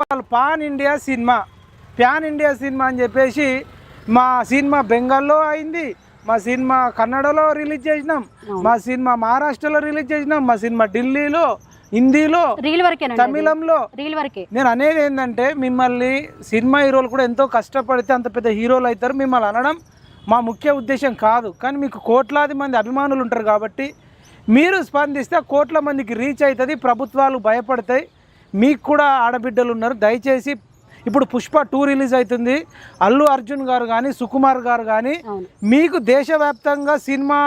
వాళ్ళు pan India cinema. Pan India cinema అని చెప్పేసి మా సినిమా బెంగాల్లో అయింది. మా సినిమా కన్నడలో రిలీజ్ చేసినాం. మా సినిమా మహారాష్ట్రలో రిలీజ్ చేసినాం. మా సినిమా ఢిల్లీలో హిందీలో తమిళంలో. నేను అనేది ఏంటంటే మిమ్మల్ని సినిమా హీరోలు కూడా ఎంతో కష్టపడితే అంత పెద్ద హీరోలు అవుతారు మిమ్మల్ని అనడం మా ముఖ్య ఉద్దేశం కాదు. కానీ మీకు కోట్లాది మంది అభిమానులు ఉంటారు కాబట్టి మీరు స్పందిస్తే కోట్ల మందికి రీచ్ అవుతుంది ప్రభుత్వాలు భయపడతాయి. మీకు కూడా ఆడబిడ్డలు ఉన్నారు. దయచేసి ఇప్పుడు పుష్ప టూ రిలీజ్ అవుతుంది. అల్లు అర్జున్ గారు కానీ సుకుమార్ గారు కానీ మీకు దేశవ్యాప్తంగా సినిమా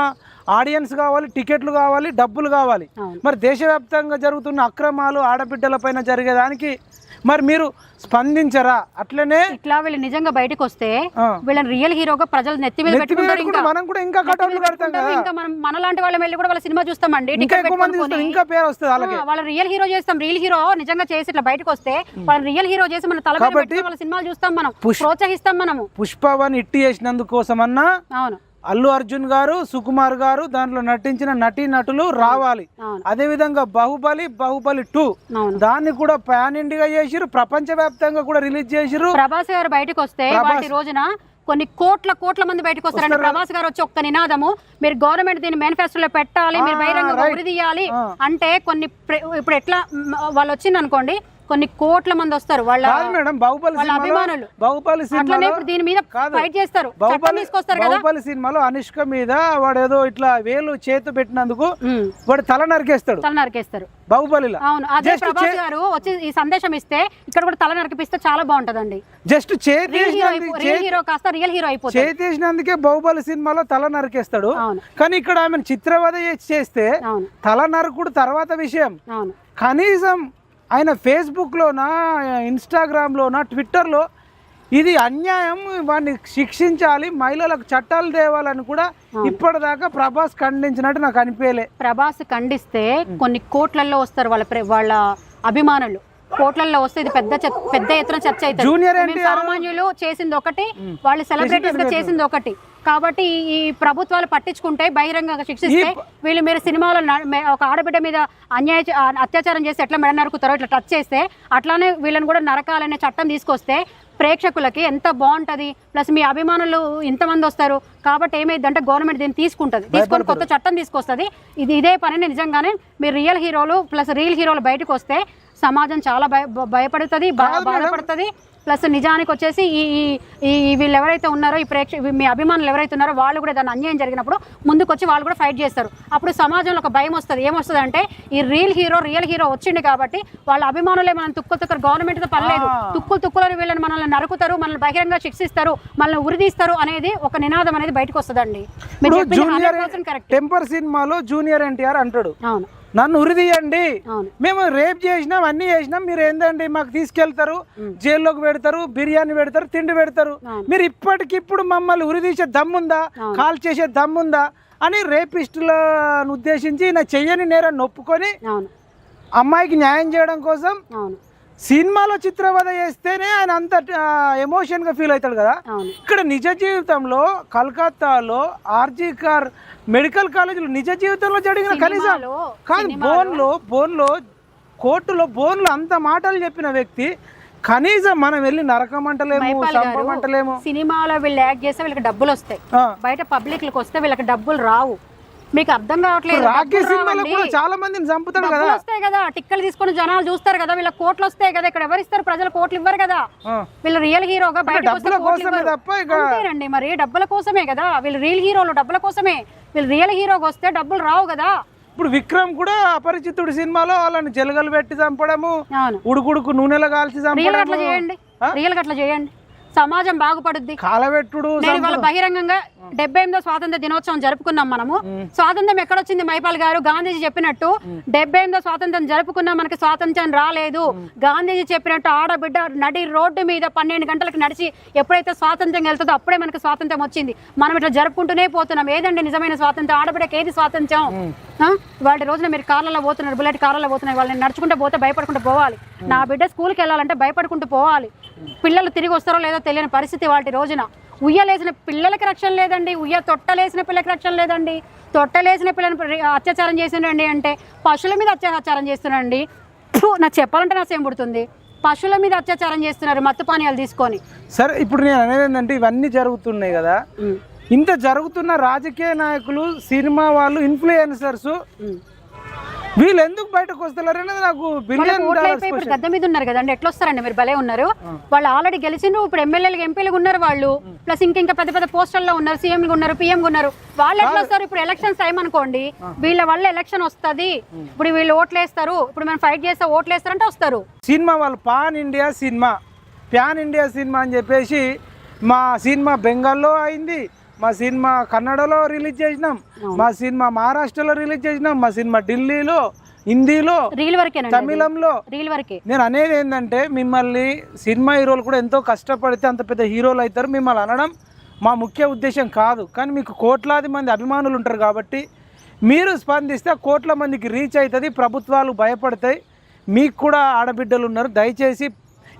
ఆడియన్స్ కావాలి టికెట్లు కావాలి డబ్బులు కావాలి. మరి దేశవ్యాప్తంగా జరుగుతున్న అక్రమాలు ఆడబిడ్డలపైన జరిగేదానికి మరి మీరు స్పందించరా? అట్లనే ఇట్లా వీళ్ళు నిజంగా బయటకు వస్తే వీళ్ళని రియల్ హీరోగా ప్రజలు నెత్తి మీద పెట్టుకుంటారు పెట్టుకుంటే ఇంకా. మనం కూడా ఇంకా నెత్తి మీద కటౌట్లు కడతాం పెట్టుకుంటారు. కదా. ఇంకా మనం మనలాంటి వాళ్ళ వెళ్ళి కూడా వాళ్ళ సినిమా చూస్తామండి ఇంకా పేరు వస్తుంది అలాగే వాళ్ళ రియల్ హీరో చేస్తాం రియల్ హీరో నిజంగా చేసి ఇట్లా బయటకు వస్తే వాళ్ళ రియల్ హీరో చేసి మన తల వాళ్ళ సినిమాలు చూస్తాం మనం ప్రోత్సహిస్తాం మనము. పుష్ప వన్ ఇట్టి చేసినందుకోసమన్నా అవును. అల్లు అర్జున్ గారు సుకుమార్ గారు దాంట్లో నటించిన నటీ నటులు రావాలి. అవును. అదేవిధంగా బాహుబలి బాహుబలి టూ. దాన్ని కూడా పాన్ ఇండియా చేసిరు ప్రపంచవ్యాప్తంగా కూడా రిలీజ్ చేసిరు ప్రభాస్ గారు బయటకు వస్తే రోజున కొన్ని కోట్ల కోట్ల మంది బయటకు వస్తారండి వస్తారు. ప్రభాస్ గారు వచ్చి ఒక్క నినాదము మీరు గవర్నమెంట్ దీన్ని మేనిఫెస్టోలో పెట్టాలి మీరు ఆ. అంటే కొన్ని ఇప్పుడు ఎట్లా వాళ్ళు వచ్చింది అనుకోండి కొన్ని కోట్ల మంది వస్తారు. వాళ్ళ మేడం బాహుబలి అభిమానులు. బాహుబలి అట్లనే ఇప్పుడు దీని మీద. ఫైట్ చేస్తారు. బాహుబలి తీసుకొస్తారు బాహుబలి సినిమాలో అనుష్క మీద వాడు ఏదో ఇట్లా వేలు చేతు పెట్టినందుకు వాడు తల నరికేస్తాడు. తల నరికేస్తారు. బాహుబలిలో? అవును. అదే ప్రభాస్ గారు వచ్చి ఈ సందేశం ఇస్తే ఇక్కడ కూడా తల నరికిపిస్తే చాలా బాగుంటదండి. జస్ట్ చేతి హీరో కాస్త రియల్ హీరో అయిపోతుంది బాహుబలి సినిమాలో తల నరికేస్తాడు. కానీ ఇక్కడ ఆమెను చిత్రవద చేసి చేస్తే తల నరకుడు తర్వాత విషయం. అవును. కనీసం ఆయన ఫేస్బుక్లోనా ఇన్స్టాగ్రామ్లోనా ట్విట్టర్లో ఇది అన్యాయం వాడిని శిక్షించాలి మహిళలకు చట్టాలు తేవాలని కూడా ఇప్పటిదాకా ప్రభాస్ ఖండించినట్టు నాకు అనిపించలే. ప్రభాస్ ఖండిస్తే కొన్ని కోట్లల్లో వస్తారు వాళ్ళ వాళ్ళ అభిమానులు. కోట్లల్లో వస్తే ఇది పెద్ద పెద్ద ఎత్తున చర్చ అవుతుంది. సామాన్యులు చేసింది ఒకటి వాళ్ళు సెలబ్రిటీస్గా చేసింది ఒకటి. కాబట్టి ఈ- ప్రభుత్వాలు పట్టించుకుంటే బహిరంగంగా శిక్షిస్తే వీళ్ళు మీరు సినిమాలో ఒక ఆడబిడ్డ మీద అన్యాయ అత్యాచారం చేస్తే ఎట్లా మెడ నరుకుతారో ఇట్లా టచ్ చేస్తే అట్లానే వీళ్ళని కూడా నరకాలనే చట్టం తీసుకొస్తే ప్రేక్షకులకి ఎంత బాగుంటది? ప్లస్ మీ అభిమానులు ఇంతమంది వస్తారు. కాబట్టి ఏమైందంటే గవర్నమెంట్ దీన్ని తీసుకుంటది. తీసుకొని కొత్త చట్టం తీసుకొస్తుంది. ఇది ఇదే పనిని నిజంగానే మీరు రియల్ హీరోలు ప్లస్ రియల్ హీరోలు బయటకు వస్తే సమాజం చాలా భయ భయపడుతుంది బాధపడుతుంది. ప్లస్ నిజానికి వచ్చేసి ఈ ఈ- వీళ్ళు ఎవరైతే ఉన్నారో ఈ ప్రేక్ష మీ అభిమానులు ఎవరైతే ఉన్నారో వాళ్ళు కూడా దాని అన్యాయం జరిగినప్పుడు ముందుకు వచ్చి వాళ్ళు కూడా ఫైట్ చేస్తారు. అప్పుడు సమాజంలో ఒక భయం వస్తుంది. ఏమొస్తుంది అంటే ఈ రియల్ హీరో రియల్ హీరో వచ్చింది కాబట్టి వాళ్ళ అభిమానులే మనం తుక్కులు తుక్కరు గవర్నమెంట్తో పర్లేదు తుక్కులు తుక్కులని వీళ్ళని మనల్ని నరుకుతారు మనల్ని బహిరంగ శిక్షిస్తారు మనల్ని ఉరిదీస్తారు అనేది ఒక నినాదం అనేది బయటకు వస్తుందండి. మీరు ఇప్పుడు చెప్పింది జూనియర్ 100% కరెక్ట్ టెంపర్ సినిమాలో జూనియర్ ఎన్టీఆర్ అంటాడు. అవును. నన్ను ఉరిదీయండి. మేము రేప్ చేసినాం అన్ని చేసినాం. మీరు ఏందండి? మాకు తీసుకెళ్తారు జైల్లోకి పెడతారు బిర్యానీ పెడతారు తిండి పెడతారు. మీరు ఇప్పటికిప్పుడు మమ్మల్ని ఉరిదీసే దమ్ముందా. కాల్ చేసే దమ్ముందా? అని రేపిస్టులను ఉద్దేశించి నా చెయ్యని నేరాన్ని ఒప్పుకొని అమ్మాయికి న్యాయం చేయడం కోసం సినిమాలో చిత్రవద చేస్తేనే ఆయన అంత ఎమోషన్గా ఫీల్ అవుతాడు కదా. ఇక్కడ నిజ జీవితంలో కలకత్తాలో ఆర్జీ కార్ మెడికల్ కాలేజీలో నిజ జీవితంలో జరిగిన కనీసం కాదు బోన్లో బోన్లో కోర్టులో బోన్లో అంత మాటలు చెప్పిన వ్యక్తి కనీసం మనం వెళ్ళి గారు చంపమంటలేము సినిమాలో వీళ్ళు యాక్ట్ చేస్తే వీళ్ళకి డబ్బులు వస్తాయి. బయట పబ్లిక్ వస్తే వీళ్ళకి డబ్బులు రావు. మీకు అర్థం కావట్లేదు. డబ్బులు సినిమాలో. కూడా చాలా మందిని చంపుతాడు కదా. వస్తాయి కదా. టిక్కలు తీసుకొని జనాలు చూస్తారు కదా. వీళ్ళ కోట్లు వస్తాయి కదా. ఇక్కడ ఎవరు ఇస్తారు? ప్రజలు కోట్లు ఇవ్వరు కదా. వీళ్ళు రియల్ హీరోగా అంతేనండి. మరి డబ్బుల కోసమే కదా. వీళ్ళు రియల్ హీరోలు డబ్బుల కోసమే. వీళ్ళు రియల్ హీరోకి వస్తే డబ్బులు రావు కదా. ఇప్పుడు విక్రమ్ కూడా అపరిచితుడు సినిమాలో వాళ్ళని జలగలు పెట్టి చంపడము ఉడుకుడుకు నూనెలో కాల్చి రియల్ అట్లా చంపడము. చేయండి. రియల్ అట్లా చేయండి. సమాజం బాగుపడుద్ది. కాలబెట్టుడు బహిరంగంగా డెబ్బై ఎనిమిదో స్వాతంత్ర దినోత్సవం జరుపుకున్నాం మనము. స్వాతంత్రం ఎక్కడొచ్చింది? మైపాల్ గారు గాంధీజీ చెప్పినట్టు డెబ్బై ఎనిమిదో స్వాతంత్రం జరుపుకున్నా మనకి స్వాతంత్రం రాలేదు. గాంధీజీ చెప్పినట్టు ఆడబిడ్డ నడి రోడ్డు మీద పన్నెండు గంటలకు నడిచి ఎప్పుడైతే స్వాతంత్రం వెళ్తుందో అప్పుడే మనకి స్వాతంత్రం వచ్చింది. మనం ఇట్లా జరుపుకుంటూనే పోతున్నాం. ఏదండి నిజమైన స్వాతంత్రం ఆడబిడ్డకి ఏది స్వాతంత్రం వాటి రోజున మీరు కార్లలో పోతున్నారు బుల్లెట్ కార్లలో పోతున్నారు. వాళ్ళని నడుచుకుంటూ పోతే భయపడుకుంటూ పోవాలి. నా బిడ్డ స్కూల్కి వెళ్ళాలంటే భయపడుకుంటూ పోవాలి. పిల్లలు తిరిగి వస్తారో లేదో తెలియని పరిస్థితి వాటి రోజున. ఉయ్యలేసిన పిల్లలకి రక్షణ లేదండి. ఉయ్య తొట్టలేసిన పిల్లలకి రక్షణ లేదండి. తొట్టలేసిన పిల్లని అత్యాచారం చేసిండండి అంటే పశువుల మీద అత్యాచారం చేస్తున్నాండి నాకు చెప్పాలంటే నా సేమ్ పుడుతుంది. పశువుల మీద అత్యాచారం చేస్తున్నారు మత్తు పానీయాలు తీసుకొని. సరే ఇప్పుడు నేను అనేది ఏంటంటే ఇవన్నీ జరుగుతున్నాయి కదా. ఇంత జరుగుతున్న రాజకీయ నాయకులు సినిమా వాళ్ళు ఇన్ఫ్లుయెన్సర్స్. వీళ్ళు ఎందుకు బయటకు వస్తున్నారు అనేది నాకు బిలియన్ ఇప్పుడు గద్ద మీద ఉన్నారు కదండి. ఎట్లా వస్తారండి మీరు? భలే ఉన్నారు. వాళ్ళు ఆల్రెడీ గెలిచిండ్రు. ఇప్పుడు ఎమ్మెల్యేలు ఎంపీలుగా ఉన్నారు వాళ్ళు. ప్లస్ ఇంకా ఇంకా పెద్ద పెద్ద పోస్టర్లో ఉన్నారు సీఎంలు ఉన్నారు పిఎం ఉన్నారు. వాళ్ళు ఎట్లా వస్తారు? ఇప్పుడు ఎలక్షన్స్ టైం అనుకోండి. వీళ్ళ వల్ల ఎలక్షన్ వస్తది. ఇప్పుడు వీళ్ళు ఓట్లు వేస్తారు. ఇప్పుడు మనం ఫైట్ చేస్తే ఓట్లు వేస్తారంటే వస్తారు. సినిమా వాళ్ళు pan India cinema. Pan India cinema అని చెప్పేసి మా సినిమా బెంగాల్లో అయింది. మా సినిమా కన్నడలో రిలీజ్ చేసినాం. మా సినిమా మహారాష్ట్రలో రిలీజ్ చేసినాం. మా సినిమా ఢిల్లీలో హిందీలో తమిళంలో. రీల్ వరకే? నేను అనేది ఏంటంటే మిమ్మల్ని సినిమా హీరోలు కూడా ఎంతో కష్టపడితే అంత పెద్ద హీరోలు అవుతారు. మిమ్మల్ని అనడం మా ముఖ్య ఉద్దేశం కాదు. కానీ మీకు కోట్లాది మంది అభిమానులు ఉంటారు కాబట్టి మీరు స్పందిస్తే కోట్ల మందికి రీచ్ అవుతుంది ప్రభుత్వాలు భయపడతాయి. మీకు కూడా ఆడబిడ్డలు ఉన్నారు. దయచేసి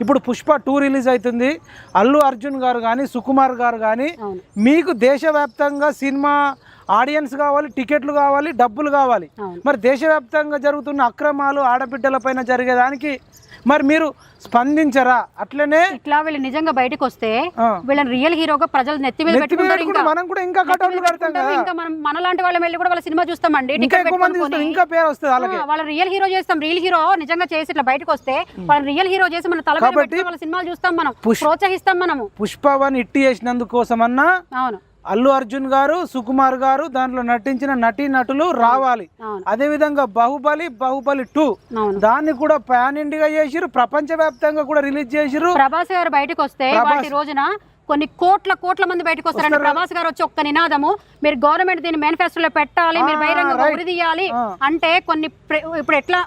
ఇప్పుడు పుష్ప టూ రిలీజ్ అవుతుంది. అల్లు అర్జున్ గారు కానీ సుకుమార్ గారు కానీ మీకు దేశవ్యాప్తంగా సినిమా ఆడియన్స్ కావాలి టికెట్లు కావాలి డబ్బులు కావాలి. మరి దేశవ్యాప్తంగా జరుగుతున్న అక్రమాలు ఆడబిడ్డలపైన జరిగేదానికి మరి మీరు స్పందించరా? అట్లనే ఇట్లా వీళ్ళు నిజంగా బయటకు వస్తే వీళ్ళని రియల్ హీరోగా ప్రజలు నెత్తి మీద పెట్టుకుంటారు పెట్టుకుంటే ఇంకా. మనం కూడా ఇంకా కటౌట్లు కడతాం పెట్టుకుంటారు. కదా. ఇంకా మనం మనలాంటి వాళ్ళ వెళ్ళి కూడా వాళ్ళ సినిమా చూస్తామండి ఇంకా ఎక్కువ మంది ఇంకా పేరు వస్తుంది అలాగే వాళ్ళ రియల్ హీరో చేస్తాం రియల్ హీరో నిజంగా చేసి ఇట్లా బయటకు వస్తే వాళ్ళ రియల్ హీరో చేసి మన తల వాళ్ళ సినిమాలు చూస్తాం మనం ప్రోత్సహిస్తాం మనము పుష్ప వన్ ఇట్టి చేసినందుకోసమన్నా అవును. అల్లు అర్జున్ గారు సుకుమార్ గారు దాంట్లో నటించిన నటీ నటులు రావాలి. అదే విధంగా బాహుబలి బాహుబలి టూ. దాన్ని కూడా పాన్ ఇండియా చేసిరు ప్రపంచ వ్యాప్తంగా కూడా రిలీజ్ చేసిరు ప్రభాస్ గారు బయటకు వస్తే రోజున కొన్ని కోట్ల కోట్ల మంది బయటకు వస్తారండి ప్రభాస్ గారు వచ్చి ఒక్క నినాదము. మీరు గవర్నమెంట్ దీన్ని మేనిఫెస్టోలో పెట్టాలి మీరు బహిరంగ తీయాలి. అంటే కొన్ని ఇప్పుడు ఎట్లా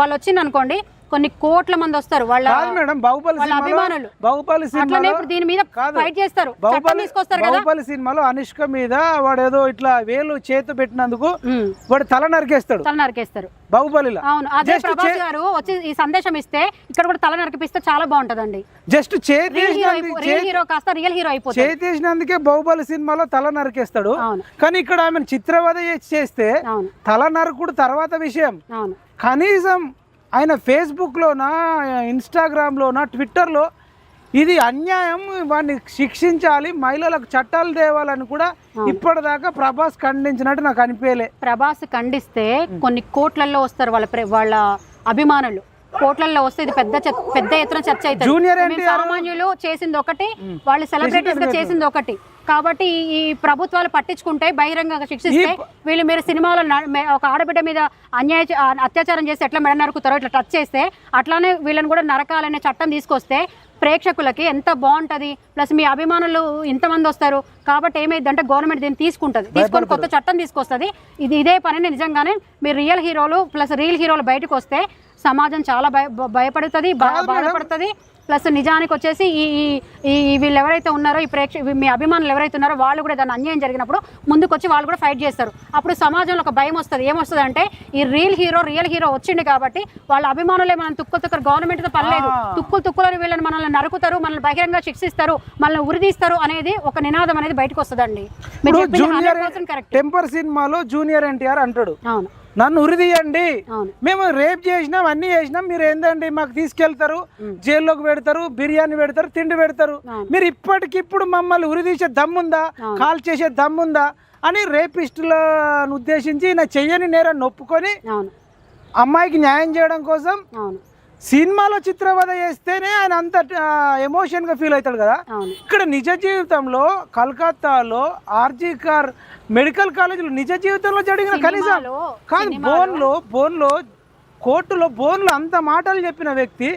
వాళ్ళు వచ్చింది అనుకోండి కొన్ని కోట్ల మంది వస్తారు. వాళ్ళ మేడం బాహుబలి అభిమానులు. బాహుబలి అట్లనే ఇప్పుడు దీని మీద. ఫైట్ చేస్తారు. బాహుబలి తీసుకొస్తారు బాహుబలి సినిమాలో అనుష్క మీద వాడు ఏదో ఇట్లా వేలు చేతు పెట్టినందుకు వాడు తల నరికేస్తాడు. తల నరికేస్తారు. బాహుబలిలో? అవును. అదే ప్రభాస్ గారు వచ్చి ఈ సందేశం ఇస్తే ఇక్కడ కూడా తల నరికిపిస్తే చాలా బాగుంటదండి. జస్ట్ చేతి రియల్ హీరో కాస్త రియల్ హీరో అయిపోతుంది చేతి వేసినందుకే బాహుబలి సినిమాలో తల నరికేస్తాడు. కానీ ఇక్కడ ఆమెను చిత్రవద చేసి చేస్తే తల నరుకుడు తర్వాత విషయం. అవును. కనీసం ఆయన ఫేస్బుక్లోనా ఇన్స్టాగ్రామ్లోనా ట్విట్టర్లో ఇది అన్యాయం వాడిని శిక్షించాలి మహిళలకు చట్టాలు తేవాలని కూడా ఇప్పటిదాకా ప్రభాస్ ఖండించినట్టు నాకు అనిపించలే ప్రభాస్ ఖండిస్తే కొన్ని కోట్లల్లో వస్తారు వాళ్ళ వాళ్ళ అభిమానులు. కోట్లల్లో వస్తే ఇది పెద్ద పెద్ద ఎత్తున చర్చ అవుతుంది. సామాన్యులు చేసింది ఒకటి వాళ్ళు సెలబ్రిటీస్గా చేసింది ఒకటి. కాబట్టి ఈ- ప్రభుత్వాలు పట్టించుకుంటే బహిరంగంగా శిక్షిస్తే వీళ్ళు మీరు సినిమాలో ఒక ఆడబిడ్డ మీద అన్యాయ అత్యాచారం చేస్తే ఎట్లా మెడ నరుకుతారో ఇట్లా టచ్ చేస్తే అట్లానే వీళ్ళని కూడా నరకాలనే చట్టం తీసుకొస్తే ప్రేక్షకులకి ఎంత బాగుంటది. ప్లస్ మీ అభిమానులు ఇంతమంది వస్తారు. కాబట్టి ఏమైందంటే గవర్నమెంట్ దీన్ని తీసుకుంటది. తీసుకొని కొత్త చట్టం తీసుకొస్తుంది. ఇది ఇదే పనిని నిజంగానే మీరు రియల్ హీరోలు ప్లస్ రియల్ హీరోలు బయటకు వస్తే సమాజం చాలా భయ భయపడుతుంది బాధపడుతుంది. ప్లస్ నిజానికి వచ్చేసి ఈ ఈ- వీళ్ళు ఎవరైతే ఉన్నారో ఈ ప్రేక్ష మీ అభిమానులు ఎవరైతే ఉన్నారో వాళ్ళు కూడా దాన్ని అన్యాయం జరిగినప్పుడు ముందుకు వచ్చి వాళ్ళు కూడా ఫైట్ చేస్తారు. అప్పుడు సమాజంలో ఒక భయం వస్తుంది. ఏమొస్తుంది అంటే ఈ రియల్ హీరో రియల్ హీరో వచ్చింది కాబట్టి వాళ్ళ అభిమానులే మనం తుక్కులు తుక్కరు గవర్నమెంట్తో పర్లేదు తుక్కులు తుక్కులని వీళ్ళని మనల్ని నరుకుతారు మనల్ని బహిరంగ శిక్షిస్తారు మనల్ని ఉరిదీస్తారు అనేది ఒక నినాదం అనేది బయటకు వస్తుందండి. మీరు ఇప్పుడు చెప్పింది జూనియర్ 100% కరెక్ట్ టెంపర్ సినిమాలో జూనియర్ ఎన్టీఆర్ అంటాడు. అవును. నన్ను ఉరిదీయండి. మేము రేప్ చేసినాం అన్ని చేసినాం. మీరు ఏందండి మాకు తీసుకెళ్తారు జైల్లోకి పెడతారు బిర్యానీ పెడతారు తిండి పెడతారు. మీరు ఇప్పటికిప్పుడు మమ్మల్ని ఉరిదీసే దమ్ముందా. కాల్ చేసే దమ్ముందా? అని రేపిస్టులను ఉద్దేశించి నా చెయ్యని నేరాన్ని ఒప్పుకొని అమ్మాయికి న్యాయం చేయడం కోసం సినిమాలో చిత్రవద చేస్తేనే ఆయన అంత ఎమోషన్గా ఫీల్ అవుతాడు కదా. ఇక్కడ నిజ జీవితంలో కలకత్తాలో ఆర్జీ కార్ మెడికల్ కాలేజీలో నిజ జీవితంలో జరిగిన కనీసం కాదు బోన్లో బోన్లో కోర్టులో బోన్లో అంత మాటలు చెప్పిన వ్యక్తి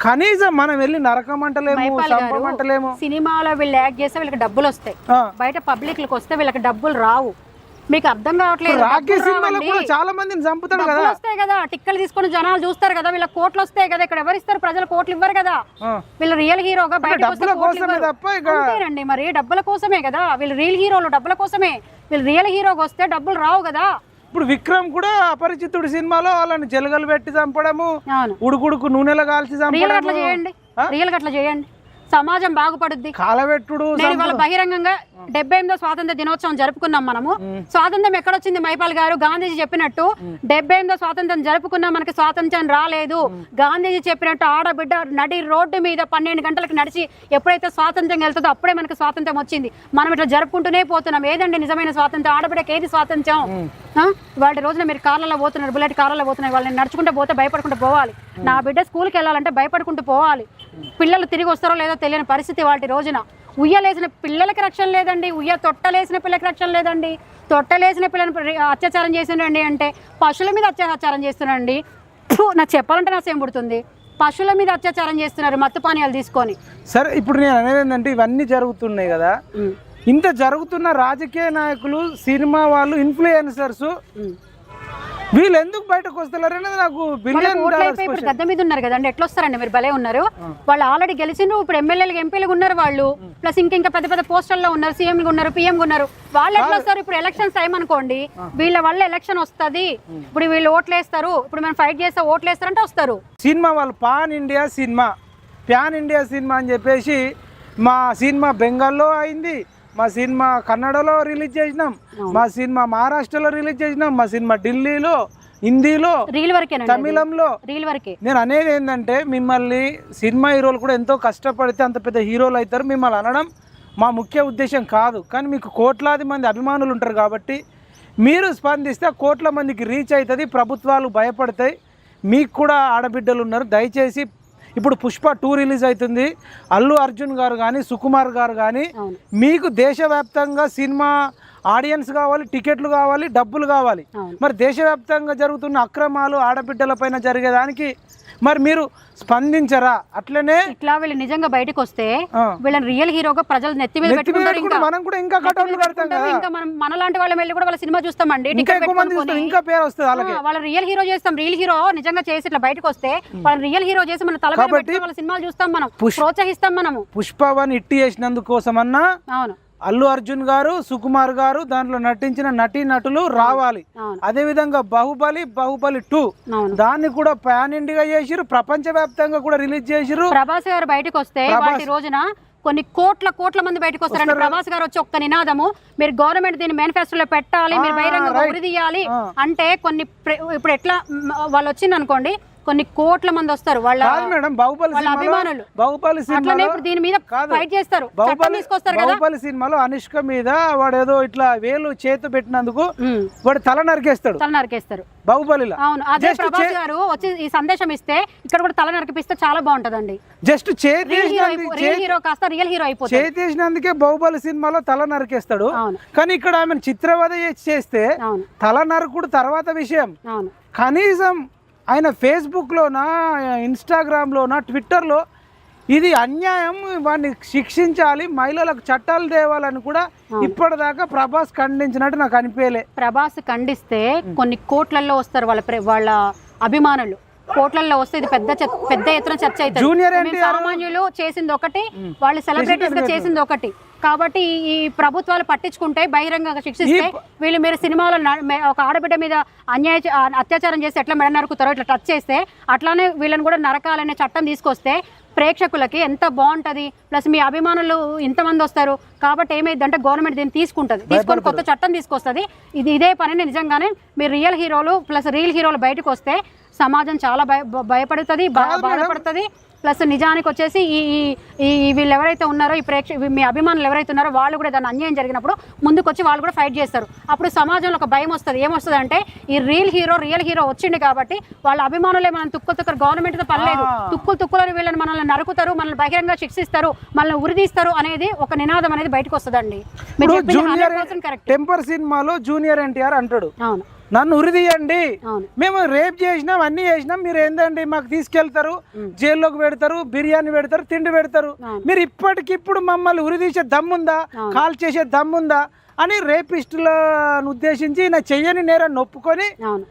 కనీసం మనం వెళ్ళి గారు చంపమంటలేము సినిమాలో వీళ్ళు యాక్ట్ చేస్తే వీళ్ళకి డబ్బులు వస్తాయి. బయట పబ్లిక్లకు వస్తే వీళ్ళకి డబ్బులు రావు. మీకు అర్థం కావట్లేదు. రాఖీ సినిమాలో. కూడా చాలా మందిని చంపుతాడు కదా. వస్తాయి కదా. టిక్కలు తీసుకొని జనాలు చూస్తారు కదా. వీళ్ళ కోట్లు వస్తాయి కదా. ఇక్కడ ఎవరు ఇస్తారు? ప్రజలు కోట్లు ఇవ్వరు కదా. వీళ్ళు రియల్ హీరోగా అంతేనండి. మరి డబ్బుల కోసమే కదా. వీళ్ళు రియల్ హీరోలు డబ్బుల కోసమే. వీళ్ళు రియల్ హీరోకి వస్తే డబ్బులు రావు కదా. ఇప్పుడు విక్రమ్ కూడా అపరిచితుడు సినిమాలో వాళ్ళని జలగలు పెట్టి చంపడము ఉడుకుడుకు నూనెలో కాల్చి రియల్ అట్లా చేయండి. రియల్ అట్లా చేయండి. సమాజం బాగుపడుద్ది. కాలబెట్టుడు నేను ఇవాళ బహిరంగంగా డెబ్బై ఎనిమిదో స్వాతంత్ర దినోత్సవం జరుపుకున్నాం మనము. స్వాతంత్రం ఎక్కడొచ్చింది మైపాల్ గారు? గాంధీజీ చెప్పినట్టు డెబ్బై ఎనిమిదో స్వాతంత్రం జరుపుకున్నా మనకి స్వాతంత్రం రాలేదు. గాంధీజీ చెప్పినట్టు ఆడబిడ్డ నడి రోడ్డు మీద పన్నెండు గంటలకు నడిచి ఎప్పుడైతే స్వాతంత్రం వెళ్తుందో అప్పుడే మనకి స్వాతంత్రం వచ్చింది. మనం ఇట్లా జరుపుకుంటూనే పోతున్నాం. ఏదండి నిజమైన స్వాతంత్రం? ఆడబిడ్డకి ఏది స్వాతంత్రం? వాళ్ళ రోజున మీరు కార్లలో పోతున్నారు బుల్లెట్ కార్లలో పోతున్నారు. వాళ్ళని నడుచుకుంటూ పోతే భయపడుకుంటూ పోవాలి. నా బిడ్డ స్కూల్కి వెళ్ళాలంటే భయపడుకుంటూ పోవాలి. పిల్లలు తిరిగి వస్తారో లేదో తెలియని పరిస్థితి వాటి రోజున. ఉయ్యలేసిన పిల్లలకి రక్షణ లేదండి. ఉయ్య తొట్టలేసిన పిల్లలకి రక్షణ లేదండి. తొట్టలేసిన పిల్లని అత్యాచారం చేసిండండి అంటే పశువుల మీద అత్యాచారం చేస్తున్నారండి. ఫు, నాకు చెప్పాలంటే నా సేమ్ పుడుతుంది. పశువుల మీద అత్యాచారం చేస్తున్నారు మత్తు పానీయాలు తీసుకొని. సరే ఇప్పుడు నేను అనేది ఏంటంటే ఇవన్నీ జరుగుతున్నాయి కదా. ఇంత జరుగుతున్న రాజకీయ నాయకులు సినిమా వాళ్ళు ఇన్ఫ్లుయెన్సర్స్ వీళ్ళు ఎందుకు బయటకు వస్తున్నారు అనేది నాకు ఇప్పుడు గద్దె మీద ఉన్నారు కదండి. ఎట్లా వస్తారండి మీరు? భలే ఉన్నారు. వాళ్ళు ఆల్రెడీ గెలిచిండ్రు. ఇప్పుడు ఎమ్మెల్యేలు ఎంపీలు ఉన్నారు వాళ్ళు. ప్లస్ ఇంకా ఇంకా పెద్ద పెద్ద పోస్టర్లో ఉన్నారు సీఎం ఉన్నారు పిఎం ఉన్నారు. వాళ్ళు ఎట్లా వస్తారు? ఇప్పుడు ఎలక్షన్స్ టైం అనుకోండి. వీళ్ళ వల్ల ఎలక్షన్ వస్తది. ఇప్పుడు వీళ్ళు ఓట్లు వేస్తారు. ఇప్పుడు మనం ఫైట్ చేస్తే ఓట్లు వేస్తారంటే వస్తారు. సినిమా వాళ్ళు pan India cinema. Pan India cinema అని చెప్పేసి మా సినిమా బెంగాల్లో అయింది. మా సినిమా కన్నడలో రిలీజ్ చేసినాం. మా సినిమా మహారాష్ట్రలో రిలీజ్ చేసినాం. మా సినిమా ఢిల్లీలో హిందీలో తమిళంలో. రీల్ వరకే? నేను అనేది ఏంటంటే మిమ్మల్ని సినిమా హీరోలు కూడా ఎంతో కష్టపడితే అంత పెద్ద హీరోలు అవుతారు. మిమ్మల్ని అనడం మా ముఖ్య ఉద్దేశం కాదు. కానీ మీకు కోట్లాది మంది అభిమానులు ఉంటారు కాబట్టి మీరు స్పందిస్తే కోట్ల మందికి రీచ్ అవుతుంది ప్రభుత్వాలు భయపడతాయి. మీకు కూడా ఆడబిడ్డలు ఉన్నారు. దయచేసి ఇప్పుడు పుష్ప టూ రిలీజ్ అవుతుంది. అల్లు అర్జున్ గారు కానీ సుకుమార్ గారు కానీ మీకు దేశవ్యాప్తంగా సినిమా ఆడియన్స్ కావాలి టికెట్లు కావాలి డబ్బులు కావాలి. మరి దేశవ్యాప్తంగా జరుగుతున్న అక్రమాలు ఆడబిడ్డలపైన జరిగేదానికి మరి మీరు స్పందించరా? అట్లనే ఇట్లా వీళ్ళు నిజంగా బయటకు వస్తే వీళ్ళని రియల్ హీరోగా ప్రజలు నెత్తి మీద పెట్టుకుంటారు పెట్టుకుంటే ఇంకా. మనం కూడా ఇంకా కటౌట్లు కడతాం. కదా. ఇంకా మనం మనలాంటి వాళ్ళ వెళ్ళి కూడా వాళ్ళ సినిమా చూస్తామండి ఇంకా ఎక్కువ మంది ఇంకా పేరు వస్తుంది అలాగే ఆ, వాళ్ళ రియల్ హీరో చేస్తాం రియల్ హీరో నిజంగా చేసి ఇట్లా బయటకు వస్తే వాళ్ళ రియల్ హీరో చేసి మన తల వాళ్ళ సినిమాలు చూస్తాం మనం ప్రోత్సహిస్తాం మనము. పుష్ప వన్ ఇట్టి చేసినందుకోసమన్నా అవును. అల్లు అర్జున్ గారు సుకుమార్ గారు దాంట్లో నటించిన నటీ నటులు రావాలి. అదే విధంగా బాహుబలి బాహుబలి టూ దాన్ని కూడా పాన్ ఇండియా చేసిరు ప్రపంచ వ్యాప్తంగా కూడా రిలీజ్ చేసిరు ప్రభాస్ గారు బయటకు వస్తే. వాటి రోజున కొన్ని కోట్ల కోట్ల మంది బయటకు వస్తారండి ప్రభాస్ గారు వచ్చి ఒక్క నినాదము. మీరు గవర్నమెంట్ దీన్ని మేనిఫెస్టోలో పెట్టాలి మీరు బహిరంగ తీయాలి. అంటే కొన్ని ఇప్పుడు ఎట్లా వాళ్ళు వచ్చింది అనుకోండి కొన్ని కోట్ల మంది వస్తారు. వాళ్ళ మేడం బాహుబలి అభిమానులు. బాహుబలి అట్లనే ఇప్పుడు దీని మీద. ఫైట్ చేస్తారు. బాహుబలి తీసుకొస్తారు బాహుబలి సినిమాలో అనుష్క మీద వాడు ఏదో ఇట్లా వేలు చేతు పెట్టినందుకు వాడు తల నరికేస్తాడు. తల నరికేస్తారు. బాహుబలిలో? అవును. అదే ప్రభాస్ గారు వచ్చి ఈ సందేశం ఇస్తే ఇక్కడ కూడా తల నరికిపిస్తే చాలా బాగుంటదండి. జస్ట్ చేతి హీరో కాస్త రియల్ హీరో అయిపోతుంది చేతి వేసినందుకే బాహుబలి సినిమాలో తల నరికేస్తాడు. అవును. కానీ ఇక్కడ ఆమె చిత్రవద చేసి- చేస్తే తల నరకుడు తర్వాత విషయం. అవును. కనీసం ఆయన ఫేస్బుక్లోనా ఇన్స్టాగ్రామ్లోనా ట్విట్టర్లో ఇది అన్యాయం వాడిని శిక్షించాలి మహిళలకు చట్టాలు తేవాలని కూడా ఇప్పటిదాకా ప్రభాస్ ఖండించినట్టు నాకు అనిపించలే ప్రభాస్ ఖండిస్తే కొన్ని కోట్లల్లో వస్తారు వాళ్ళ వాళ్ళ అభిమానులు. కోట్లల్లో వస్తే ఇది పెద్ద పెద్ద ఎత్తున చర్చ అవుతుంది. సామాన్యులు చేసింది ఒకటి వాళ్ళు సెలబ్రిటీస్గా చేసింది ఒకటి. కాబట్టి ఈ- ప్రభుత్వాలు పట్టించుకుంటే బహిరంగంగా శిక్షిస్తే వీళ్ళు మీరు సినిమాలో ఒక ఆడబిడ్డ మీద అన్యాయ అత్యాచారం చేస్తే ఎట్లా మెడ నరుకుతారో ఇట్లా టచ్ చేస్తే అట్లానే వీళ్ళని కూడా నరకాలనే చట్టం తీసుకొస్తే ప్రేక్షకులకి ఎంత బాగుంటది? ప్లస్ మీ అభిమానులు ఇంతమంది వస్తారు. కాబట్టి ఏమైందంటే గవర్నమెంట్ దీన్ని తీసుకుంటది. తీసుకొని కొత్త చట్టం తీసుకొస్తుంది. ఇది ఇదే పనిని నిజంగానే మీరు రియల్ హీరోలు ప్లస్ రియల్ హీరోలు బయటకు వస్తే సమాజం చాలా భయ భయపడుతుంది బాధపడుతుంది. ప్లస్ నిజానికి వచ్చేసి ఈ ఈ- వీళ్ళు ఎవరైతే ఉన్నారో ఈ ప్రేక్ష మీ అభిమానులు ఎవరైతే ఉన్నారో వాళ్ళు కూడా దాన్ని అన్యాయం జరిగినప్పుడు ముందుకు వచ్చి వాళ్ళు కూడా ఫైట్ చేస్తారు. అప్పుడు సమాజంలో ఒక భయం వస్తుంది. ఏమొస్తుంది అంటే ఈ రియల్ హీరో రియల్ హీరో వచ్చింది కాబట్టి వాళ్ళ అభిమానులే మనం తుక్కు తుక్కరు గవర్నమెంట్తో పర్లేదు. తుక్కులు తుక్కులని వీళ్ళని మనల్ని నరుకుతారు మనల్ని బహిరంగ శిక్షిస్తారు మనల్ని ఉరిదీస్తారు అనేది ఒక నినాదం అనేది బయటకు వస్తుందండి. మీరు ఇప్పుడు చెప్పింది జూనియర్ 100% కరెక్ట్ టెంపర్ సినిమాలో జూనియర్ ఎన్టీఆర్ అంటాడు. అవును. నన్ను ఉరిదీయండి. మేము రేప్ చేసినాం అన్ని చేసినాం. మీరు ఏందండి మాకు తీసుకెళ్తారు జైల్లోకి పెడతారు బిర్యానీ పెడతారు తిండి పెడతారు. మీరు ఇప్పటికిప్పుడు మమ్మల్ని ఉరిదీసే దమ్ముందా. కాల్ చేసే దమ్ముందా? అని రేపిస్టులను ఉద్దేశించి నా చెయ్యని నేరాన్ని ఒప్పుకొని అవును.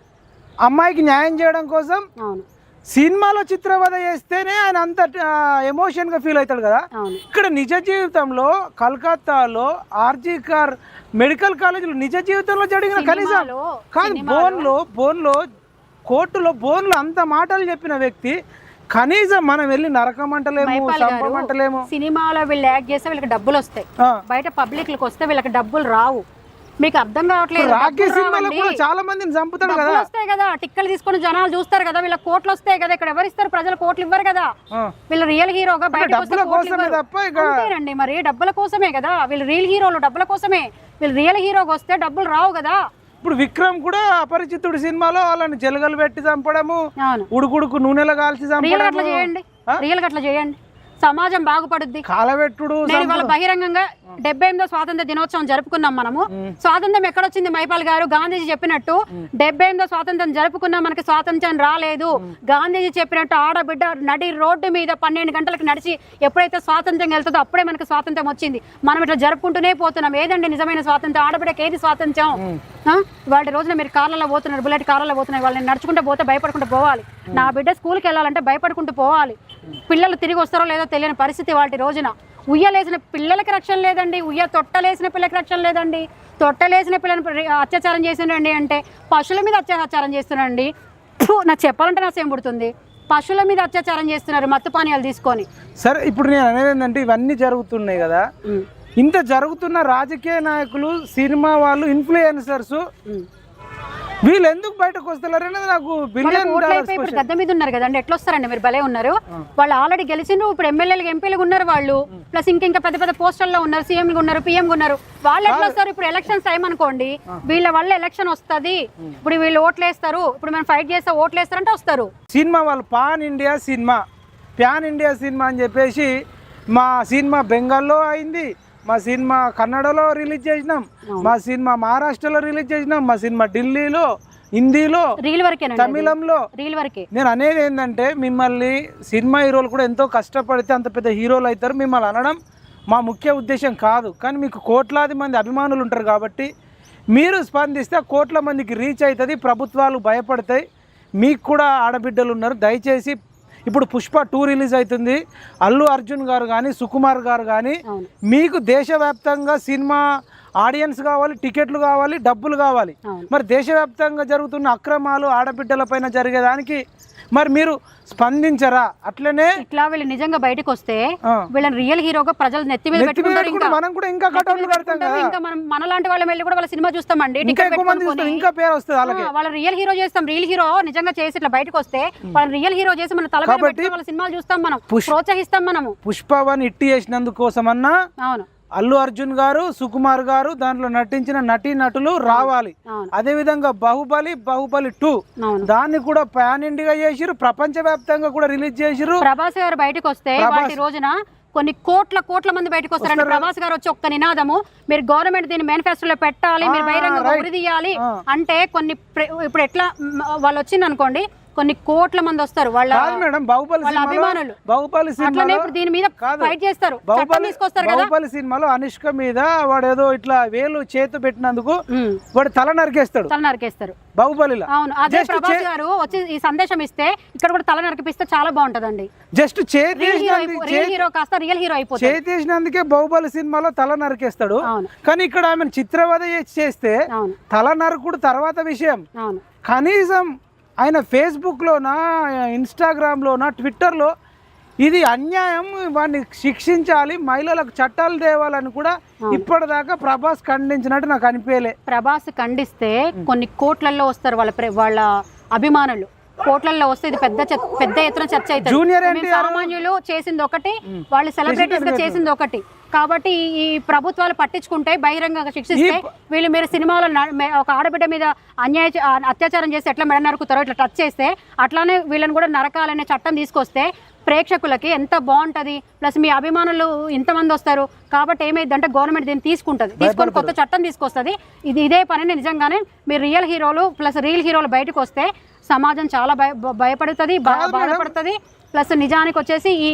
అమ్మాయికి న్యాయం చేయడం కోసం సినిమాలో చిత్రవద చేస్తేనే ఆయన అంత ఎమోషన్గా ఫీల్ అవుతాడు కదా. ఇక్కడ నిజ జీవితంలో కలకత్తాలో ఆర్జీ కార్ మెడికల్ కాలేజీలో నిజ జీవితంలో జరిగిన కనీసం కాదు బోన్లో బోన్లో కోర్టులో బోన్లో అంత మాటలు చెప్పిన వ్యక్తి కనీసం మనం వెళ్ళి గారు చంపమంటలేము సినిమాలో వీళ్ళు యాక్ట్ చేస్తే వీళ్ళకి డబ్బులు వస్తాయి. బయట పబ్లిక్లకు వస్తే వీళ్ళకి డబ్బులు రావు. మీకు అర్థం కావట్లేదు సినిమాలో రావండి. కూడా చాలా మందిని చంపుతాడు కదా. వస్తాయి కదా. టిక్కలు తీసుకొని జనాలు చూస్తారు కదా. వీళ్ళ కోట్లు వస్తాయి కదా. ఇక్కడ ఎవరు ఇస్తారు? ప్రజలు కోట్లు ఇవ్వరు కదా. వీళ్ళు రియల్ హీరోగా అంతేనండి. మరి డబ్బుల కోసమే కదా. వీళ్ళు రియల్ హీరోలు డబ్బుల కోసమే. వీళ్ళు రియల్ హీరోగా వస్తే డబ్బులు రావు కదా. ఇప్పుడు విక్రమ్ కూడా అపరిచితుడు సినిమాలో వాళ్ళని జలగలు పెట్టి చంపడము ఉడుకుడుకు నూనెలో కాల్చి రియల్ అట్లా చంపడము. చేయండి. రియల్ అట్లా చేయండి. సమాజం బాగుపడుద్ది. కాలబెట్టుడు నేను ఇవాళ బహిరంగంగా డెబ్బై ఎనిమిదో స్వాతంత్ర దినోత్సవం జరుపుకున్నాం మనము. స్వాతంత్రం ఎక్కడొచ్చింది మైపాల్ గారు? గాంధీజీ చెప్పినట్టు డెబ్బై ఎనిమిదో స్వాతంత్రం జరుపుకున్నా మనకి స్వాతంత్రం రాలేదు. గాంధీజీ చెప్పినట్టు ఆడబిడ్డ నడి రోడ్డు మీద పన్నెండు గంటలకు నడిచి ఎప్పుడైతే స్వాతంత్రం వెళ్తుందో అప్పుడే మనకి స్వాతంత్రం వచ్చింది. మనం ఇట్లా జరుపుకుంటూనే పోతున్నాం. ఏదండి నిజమైన స్వాతంత్రం? ఆడబిడ్డకి ఏది స్వాతంత్రం? ఇవాళ రోజున మీరు కార్లలో పోతున్నారు బుల్లెట్ కార్లలో పోతున్నారు. వాళ్ళని నడుచుకుంటూ పోతే భయపడుకుంటూ పోవాలి. నా బిడ్డ స్కూల్కి వెళ్ళాలంటే భయపడుకుంటూ పోవాలి. పిల్లలు తిరిగి వస్తారో లేదో తెలియని పరిస్థితి వాటి రోజున. ఉయ్యలేసిన పిల్లలకి రక్షణ లేదండి. ఉయ్య తొట్టలేసిన పిల్లలకి రక్షణ లేదండి. తొట్టలేసిన పిల్లని అత్యాచారం చేసిండండి అంటే పశువుల మీద అత్యాచారం చేస్తున్నారండి. ఫు, నాకు చెప్పాలంటే నా సేమ్ పుడుతుంది. పశువుల మీద అత్యాచారం చేస్తున్నారు మత్తు పానీయాలు తీసుకొని. సరే ఇప్పుడు నేను అనేది ఏంటంటే ఇవన్నీ జరుగుతున్నాయి కదా. ఇంత జరుగుతున్న రాజకీయ నాయకులు సినిమా వాళ్ళు ఇన్ఫ్లుయెన్సర్స్. వీళ్ళు ఎందుకు బయటకు వస్తారు అనేది నాకు ఇప్పుడు గద్దె మీద ఉన్నారు కదండి ఎట్లా వస్తారండి మీరు? భలే ఉన్నారు. వాళ్ళు ఆల్రెడీ గెలిచిండ్రు ఇప్పుడు ఎమ్మెల్యేలు ఎంపీలు ఉన్నారు వాళ్ళు. ప్లస్ ఇంకా ఇంకా పెద్ద పెద్ద పోస్టర్లో ఉన్నారు సీఎంలు ఉన్నారు పిఎం ఉన్నారు. వాళ్ళు ఎట్లా వస్తారు? ఇప్పుడు ఎలక్షన్స్ టైం అనుకోండి వీళ్ళ వల్ల ఎలక్షన్ వస్తది. ఇప్పుడు వీళ్ళు ఓట్లు వేస్తారు ఇప్పుడు మనం ఫైట్ చేస్తే ఓట్లు వేస్తారంటే వస్తారు. సినిమా వాళ్ళు pan India cinema. Pan India cinema అని చెప్పేసి మా సినిమా బెంగాల్లో అయింది. మా సినిమా కన్నడలో రిలీజ్ చేసినాం. మా సినిమా మహారాష్ట్రలో రిలీజ్ చేసినాం. మా సినిమా ఢిల్లీలో హిందీలో తమిళంలో. రీల్ వరకే? నేను అనేది ఏంటంటే మిమ్మల్ని సినిమా హీరోలు కూడా ఎంతో కష్టపడితే అంత పెద్ద హీరోలు అవుతారు మిమ్మల్ని అనడం మా ముఖ్య ఉద్దేశం కాదు. కానీ మీకు కోట్లాది మంది అభిమానులు ఉంటారు కాబట్టి మీరు స్పందిస్తే కోట్ల మందికి రీచ్ అవుతుంది ప్రభుత్వాలు భయపడతాయి. మీకు కూడా ఆడబిడ్డలు ఉన్నారు. దయచేసి ఇప్పుడు పుష్ప టూ రిలీజ్ అవుతుంది. అల్లు అర్జున్ గారు కానీ సుకుమార్ గారు కానీ మీకు దేశవ్యాప్తంగా సినిమా ఆడియన్స్ కావాలి టికెట్లు కావాలి డబ్బులు కావాలి. మరి దేశవ్యాప్తంగా జరుగుతున్న అక్రమాలు ఆడబిడ్డల పైన జరిగేదానికి మరి మీరు స్పందించరా? అట్లనే ఇట్లా వీళ్ళు నిజంగా బయటకు వస్తే వీళ్ళని రియల్ హీరోగా ప్రజలు నెత్తి మీద పెట్టుకుంటారు పెట్టుకుంటే ఇంకా. మనం కూడా ఇంకా కటౌట్లు కడతాం. కదా. ఇంకా మనం మనలాంటి వాళ్ళ వెళ్ళి కూడా వాళ్ళ సినిమా చూస్తామండి ఇంకా టికెట్ ఎక్కువ మంది పెట్టుకొని. చూస్తాం ఇంకా పేరు వస్తుంది అలాగే వాళ్ళ రియల్ హీరో చేస్తాం రియల్ హీరో నిజంగా చేసి ఇట్లా బయటకు వస్తే వాళ్ళ రియల్ హీరో చేసి మన తల వాళ్ళ సినిమాలు చూస్తాం మనం ప్రోత్సహిస్తాం మనము. పుష్ప వన్ ఇట్టి చేసినందుకోసమన్నా అవును. అల్లు అర్జున్ గారు సుకుమార్ గారు దాంట్లో నటించిన నటీ నటులు రావాలి. అదే విధంగా బాహుబలి బాహుబలి టూ దాన్ని కూడా పాన్ ఇండియా చేసిరు ప్రపంచ వ్యాప్తంగా కూడా రిలీజ్ చేసిరు ప్రభాస్ గారు బయటకు వస్తే రోజున కొన్ని కోట్ల కోట్ల మంది బయటకు వస్తారండి ప్రభాస్ గారు వచ్చి ఒక్క నినాదము. మీరు గవర్నమెంట్ దీన్ని మేనిఫెస్టోలో పెట్టాలి మీరు బహిరంగ తీయాలి. అంటే కొన్ని ఇప్పుడు ఎట్లా వాళ్ళు వచ్చింది అనుకోండి కొన్ని కోట్ల మంది వస్తారు. వాళ్ళ మేడం బాహుబలి అభిమానులు. బాహుబలి అట్లనే ఇప్పుడు దీని మీద. ఫైట్ చేస్తారు. బాహుబలి తీసుకొస్తారు బాహుబలి సినిమాలో అనుష్క మీద వాడు ఏదో ఇట్లా వేలు చేతు పెట్టినందుకు వాడు తల నరికేస్తాడు. తల నరికేస్తారు. బాహుబలిలో? అవును. అదే ప్రభాస్ గారు వచ్చి ఈ సందేశం ఇస్తే ఇక్కడ కూడా తల నరికిపిస్తే చాలా బాగుంటదండి. జస్ట్ చేతి హీరో కాస్త రియల్ హీరో అయిపోతుంది బాహుబలి సినిమాలో తల నరికేస్తాడు. అవును. కానీ ఇక్కడ ఆమె చిత్రవద చేసి చేస్తే తల నరకుడు తర్వాత విషయం. అవును. కనీసం ఆయన ఫేస్బుక్లోనా ఇన్స్టాగ్రామ్లోనా ట్విట్టర్లో ఇది అన్యాయం వాడిని శిక్షించాలి మహిళలకు చట్టాలు తేవాలని కూడా ఇప్పటిదాకా ప్రభాస్ ఖండించినట్టు నాకు అనిపించలే. ప్రభాస్ ఖండిస్తే కొన్ని కోట్లల్లో వస్తారు వాళ్ళ వాళ్ళ అభిమానులు. కోట్లల్లో వస్తే ఇది పెద్ద పెద్ద ఎత్తున చర్చ అవుతుంది. జూనియర్ సామాన్యులు చేసింది ఒకటి వాళ్ళు సెలబ్రిటీస్గా చేసింది ఒకటి. కాబట్టి ఈ- ప్రభుత్వాలు పట్టించుకుంటే బహిరంగంగా శిక్షిస్తే వీళ్ళు మీరు సినిమాలో ఒక ఆడబిడ్డ మీద అన్యాయ అత్యాచారం చేస్తే ఎట్లా మెడ నరుకుతారో ఇట్లా టచ్ చేస్తే అట్లానే వీళ్ళని కూడా నరకాలనే చట్టం తీసుకొస్తే ప్రేక్షకులకి ఎంత బాగుంటది. ప్లస్ మీ అభిమానులు ఇంతమంది వస్తారు. కాబట్టి ఏమైందంటే గవర్నమెంట్ దీన్ని తీసుకుంటది. తీసుకొని కొత్త చట్టం తీసుకొస్తుంది. ఇది ఇదే పనిని నిజంగానే మీరు రియల్ హీరోలు ప్లస్ రియల్ హీరోలు బయటకు వస్తే సమాజం చాలా భయ భయపడుతుంది బాధపడుతుంది. ప్లస్ నిజానికి వచ్చేసి ఈ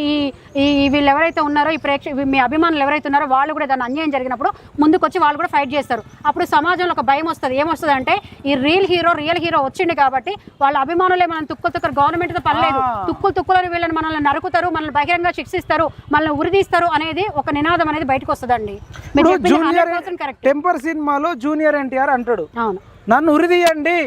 ఈ- వీళ్ళు ఎవరైతే ఉన్నారో ఈ ప్రేక్ష మీ అభిమానులు ఎవరైతే ఉన్నారో వాళ్ళు కూడా దాన్ని అన్యాయం జరిగినప్పుడు ముందుకు వచ్చి వాళ్ళు కూడా ఫైట్ చేస్తారు. అప్పుడు సమాజంలో ఒక భయం వస్తుంది. ఏమొస్తుంది అంటే ఈ రియల్ హీరో రియల్ హీరో వచ్చింది కాబట్టి వాళ్ళ అభిమానులే మనం తుక్కు తుక్కరు గవర్నమెంట్తో పర్లేదు. తుక్కులు తుక్కులని వీళ్ళని మనల్ని నరుకుతారు మనల్ని బహిరంగ శిక్షిస్తారు మనల్ని ఉరిదీస్తారు అనేది ఒక నినాదం అనేది బయటకు వస్తుందండి. మీరు ఇప్పుడు చెప్పింది జూనియర్ 100% కరెక్ట్ టెంపర్ సినిమాలో జూనియర్ ఎన్టీఆర్ అంటాడు. అవును. నన్ను ఉరిదీయండి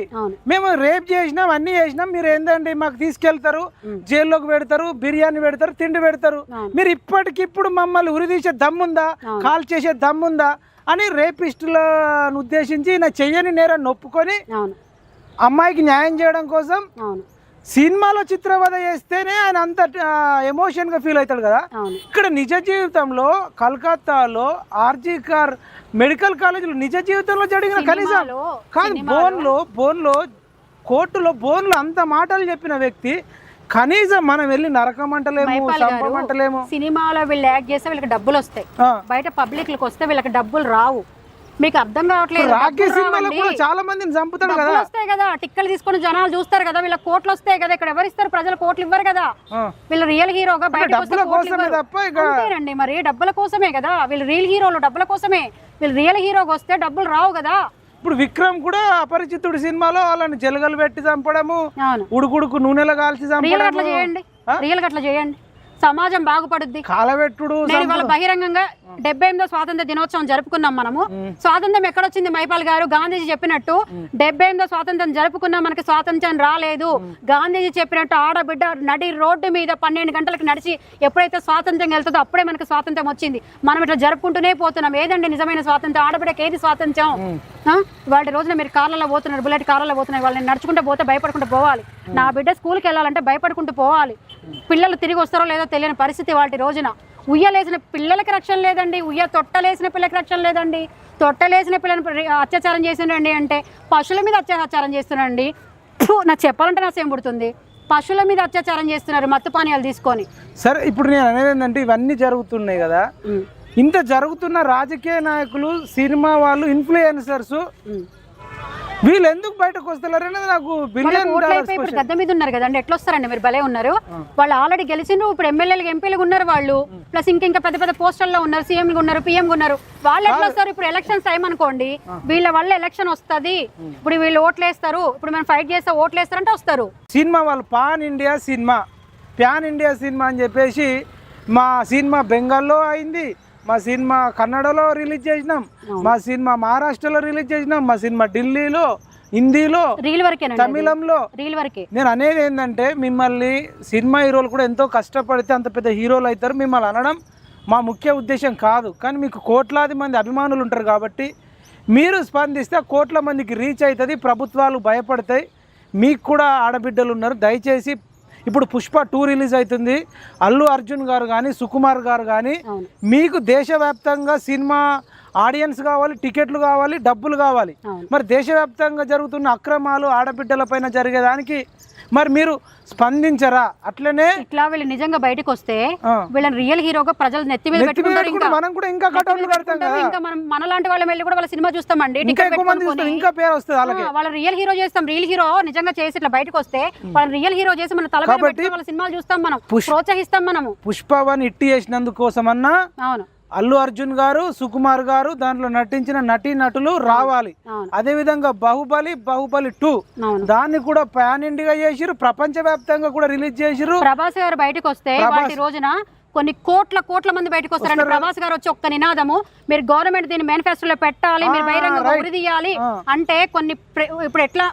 మేము రేప్ చేసినాం అన్ని చేసినాం. మీరు ఏందండి మాకు తీసుకెళ్తారు జైల్లోకి పెడతారు బిర్యానీ పెడతారు తిండి పెడతారు. మీరు ఇప్పటికిప్పుడు మమ్మల్ని ఉరిదీసే దమ్ముందా. కాల్ చేసే దమ్ముందా? అని రేపిస్టులను ఉద్దేశించి నా చెయ్యని నేరాన్ని ఒప్పుకొని అమ్మాయికి న్యాయం చేయడం కోసం సినిమాలో చిత్రవద చేస్తేనే ఆయన అంత ఎమోషన్గా ఫీల్ అవుతాడు కదా. ఇక్కడ నిజ జీవితంలో కలకత్తాలో ఆర్జీ కార్ మెడికల్ కాలేజీలో నిజ జీవితంలో జరిగిన కనీసం కాదు బోన్లో బోన్లో కోర్టులో బోన్లో అంత మాటలు చెప్పిన వ్యక్తి కనీసం మనం వెళ్ళి నరకం అంటలేము చంపమంటలేము సినిమాలో వీళ్ళు యాక్ట్ చేస్తే వీళ్ళకి డబ్బులు వస్తాయి. బయట పబ్లిక్లకు వస్తే వీళ్ళకి డబ్బులు రావు. మీకు అర్థం కావట్లేదు. రాఖీ సినిమాలో. కూడా చాలా మందిని చంపుతాడు కదా. వస్తాయి కదా. టిక్కలు తీసుకొని జనాలు చూస్తారు కదా. వీళ్ళ కోట్లు వస్తాయి కదా. ఇక్కడ ఎవరు ఇస్తారు? ప్రజలు కోట్లు ఇవ్వరు కదా. వీళ్ళు రియల్ హీరోగా అంతేనండి. మరి డబ్బుల కోసమే కదా. వీళ్ళు రియల్ హీరోలు డబ్బుల కోసమే. వీళ్ళు రియల్ హీరోగా వస్తే డబ్బులు రావు కదా. ఇప్పుడు విక్రమ్ కూడా అపరిచితుడు సినిమాలో వాళ్ళని జలగలు పెట్టి చంపడము ఉడుకుడుకు నూనెలో కాల్చి రియల్ అట్లా చేయండి. రియల్ అట్లా చేయండి. సమాజం బాగుపడుద్ది. కాలబెట్టుడు బహిరంగంగా డెబ్బై ఎనిమిదో స్వాతంత్ర దినోత్సవం జరుపుకున్నాం మనము. స్వాతంత్రం ఎక్కడొచ్చింది మైపాల్ గారు? గాంధీజీ చెప్పినట్టు డెబ్బై ఎనిమిదో స్వాతంత్రం జరుపుకున్నా మనకి స్వాతంత్రం రాలేదు. గాంధీజీ చెప్పినట్టు ఆడబిడ్డ నడి రోడ్డు మీద పన్నెండు గంటలకు నడిచి ఎప్పుడైతే స్వాతంత్రం వెళ్తుందో అప్పుడే మనకి స్వాతంత్రం వచ్చింది. మనం ఇట్లా జరుపుకుంటూనే పోతున్నాం. ఏదండి నిజమైన స్వాతంత్రం? ఆడబిడ్డకి ఏది స్వాతంత్రం? ఇవాళ రోజున మీరు కార్లలో పోతున్నారు బుల్లెట్ కార్లలో పోతున్నారు. వాళ్ళని నడుచుకుంటూ పోతే భయపడుకుంటూ పోవాలి. నా బిడ్డ స్కూల్కి వెళ్ళాలంటే భయపడుకుంటూ పోవాలి. పిల్లలు తిరిగి వస్తారో లేదో తెలియని పరిస్థితి వాటి రోజున. ఉయ్యలేసిన పిల్లలకి రక్షణ లేదండి. ఉయ్య తొట్టలేసిన పిల్లలకి రక్షణ లేదండి. తొట్టలేసిన పిల్లని అత్యాచారం చేసిండండి అంటే పశువుల మీద అత్యాచారం చేస్తున్నాండి నాకు చెప్పాలంటే నా సేమ్ పుడుతుంది. పశువుల మీద అత్యాచారం చేస్తున్నారు మత్తు పానీయాలు తీసుకొని. సరే ఇప్పుడు నేను అనేది ఏంటంటే ఇవన్నీ జరుగుతున్నాయి కదా. ఇంత జరుగుతున్న రాజకీయ నాయకులు సినిమా వాళ్ళు ఇన్ఫ్లుయెన్సర్స్. వీళ్ళు ఎందుకు బయటకు వస్తున్నారు అనేది నాకు ఇప్పుడు గద్దె మీద ఉన్నారు కదండి ఎట్లా వస్తారండి మీరు? భలే ఉన్నారు. వాళ్ళు ఆల్రెడీ గెలిచిండ్రు ఇప్పుడు ఎమ్మెల్యేలు ఎంపీలుగా ఉన్నారు వాళ్ళు. ప్లస్ ఇంకా ఇంకా పెద్ద పెద్ద పోస్టర్లో ఉన్నారు సీఎంలు ఉన్నారు పిఎం ఉన్నారు. వాళ్ళు ఎట్లా వస్తారు? ఇప్పుడు ఎలక్షన్స్ టైం అనుకోండి వీళ్ళ వల్ల ఎలక్షన్ వస్తది. ఇప్పుడు వీళ్ళు ఓట్లు వేస్తారు ఇప్పుడు మనం ఫైట్ చేస్తే ఓట్లు వేస్తారంటే వస్తారు. సినిమా వాళ్ళు pan India cinema. Pan India cinema అని చెప్పేసి మా సినిమా బెంగాల్లో అయింది. మా సినిమా కన్నడలో రిలీజ్ చేసినాం. మా సినిమా మహారాష్ట్రలో రిలీజ్ చేసినాం. మా సినిమా ఢిల్లీలో హిందీలో తమిళంలో. నేను అనేది ఏంటంటే మిమ్మల్ని సినిమా హీరోలు కూడా ఎంతో కష్టపడితే అంత పెద్ద హీరోలు అవుతారు మిమ్మల్ని అనడం మా ముఖ్య ఉద్దేశం కాదు. కానీ మీకు కోట్లాది మంది అభిమానులు ఉంటారు కాబట్టి మీరు స్పందిస్తే కోట్ల మందికి రీచ్ అవుతుంది ప్రభుత్వాలు భయపడతాయి. మీకు కూడా ఆడబిడ్డలు ఉన్నారు. దయచేసి ఇప్పుడు పుష్ప టూ రిలీజ్ అవుతుంది. అల్లు అర్జున్ గారు కానీ సుకుమార్ గారు కానీ మీకు దేశవ్యాప్తంగా సినిమా ఆడియన్స్ కావాలి టికెట్లు కావాలి డబ్బులు కావాలి. మరి దేశవ్యాప్తంగా జరుగుతున్న అక్రమాలు ఆడబిడ్డల పైన జరిగేదానికి మరి మీరు స్పందించరా? అట్లనే ఇట్లా వీళ్ళు నిజంగా బయటకు వస్తే వీళ్ళని రియల్ హీరోగా ప్రజలు నెత్తి మీద పెట్టుకుంటారు పెట్టుకుంటే ఇంకా. మనం కూడా ఇంకా కటౌట్లు కడతాం పెట్టుకుంటారు. కదా. ఇంకా మనం మనలాంటి వాళ్ళం వెళ్ళి కూడా వాళ్ళ సినిమా చూస్తామండి ఇంకా టికెట్ ఎక్కువ మంది పెట్టుకొని. చూస్తారు ఇంకా పేరు వస్తుంది అలాగే వాళ్ళ రియల్ హీరో చేస్తాం రియల్ హీరో నిజంగా చేసి ఇట్లా బయటకు వస్తే వాళ్ళ రియల్ హీరో చేసి మన తల పెట్టుకొని వాళ్ళ సినిమాలు చూస్తాం మనం ప్రోత్సహిస్తాం మనము. పుష్ప వన్ ఇట్టి చేసినందుకోసమన్నా అవును. అల్లు అర్జున్ గారు సుకుమార్ గారు దాంట్లో నటించిన నటీ నటులు రావాలి. అదే విధంగా బాహుబలి బాహుబలి టూ దాన్ని కూడా పాన్ ఇండియా చేసిరు ప్రపంచ వ్యాప్తంగా కూడా రిలీజ్ చేసిరు ప్రభాస్ గారు బయటకు వస్తే రోజున కొన్ని కోట్ల కోట్ల మంది బయటకు వస్తారండి. ప్రభాస్ గారు వచ్చి ఒక్క నినాదము మీరు గవర్నమెంట్ దీన్ని మేనిఫెస్టోలో పెట్టాలి మీరు బహిరంగ తీయాలి. అంటే కొన్ని ఇప్పుడు ఎట్లా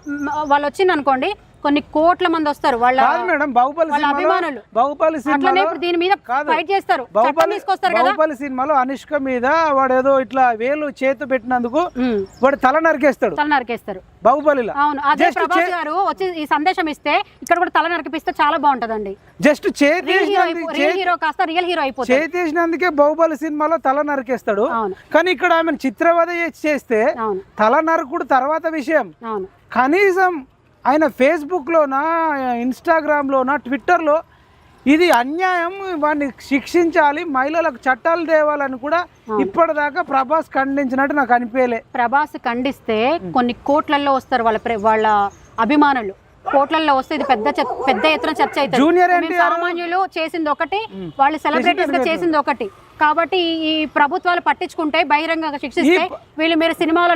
వాళ్ళు వచ్చింది అనుకోండి కొన్ని కోట్ల మంది వస్తారు. వాళ్ళ మేడం బాహుబలి అభిమానులు. బాహుబలి అట్లనే సినిమాలో ఇప్పుడు దీని మీద. ఫైట్ చేస్తారు. చట్టం బాహుబలి తీసుకొస్తారు కదా. బాహుబలి సినిమాలో అనుష్క మీద వాడు ఏదో ఇట్లా వేలు చేతు పెట్టినందుకు వాడు తల నరికేస్తాడు. తల నరికేస్తారు. బాహుబలిలో? అవును. అదే ప్రభాస్ గారు వచ్చి ఈ సందేశం ఇస్తే ఇక్కడ కూడా తల నరికిపిస్తే చాలా బాగుంటదండి. జస్ట్ చేతి హీరో కాస్త రియల్ హీరో అయిపోతుంది బాహుబలి సినిమాలో తల నరికేస్తాడు. అవును. కానీ ఇక్కడ ఆమె చిత్రవద చేసి చేస్తే అవును. తల నరకుడు తర్వాత విషయం. అవును. కనీసం ఆయన ఫేస్బుక్లోనా ఇన్స్టాగ్రామ్లోనా ట్విట్టర్లో ఇది అన్యాయం వాడిని శిక్షించాలి మహిళలకు చట్టాలు తేవాలని కూడా ఇప్పటిదాకా ప్రభాస్ ఖండించినట్టు నాకు అనిపించలే. ప్రభాస్ ఖండిస్తే కొన్ని కోట్లల్లో వస్తారు వాళ్ళ వాళ్ళ అభిమానులు. కోట్లల్లో వస్తే ఇది పెద్ద పెద్ద ఎత్తున చర్చ అవుతుంది. జూనియర్ సామాన్యులు చేసింది ఒకటి వాళ్ళు సెలబ్రిటీస్గా చేసింది ఒకటి. కాబట్టి ఈ- ప్రభుత్వాలు పట్టించుకుంటే బహిరంగంగా శిక్షిస్తే వీళ్ళు మీరు సినిమాలో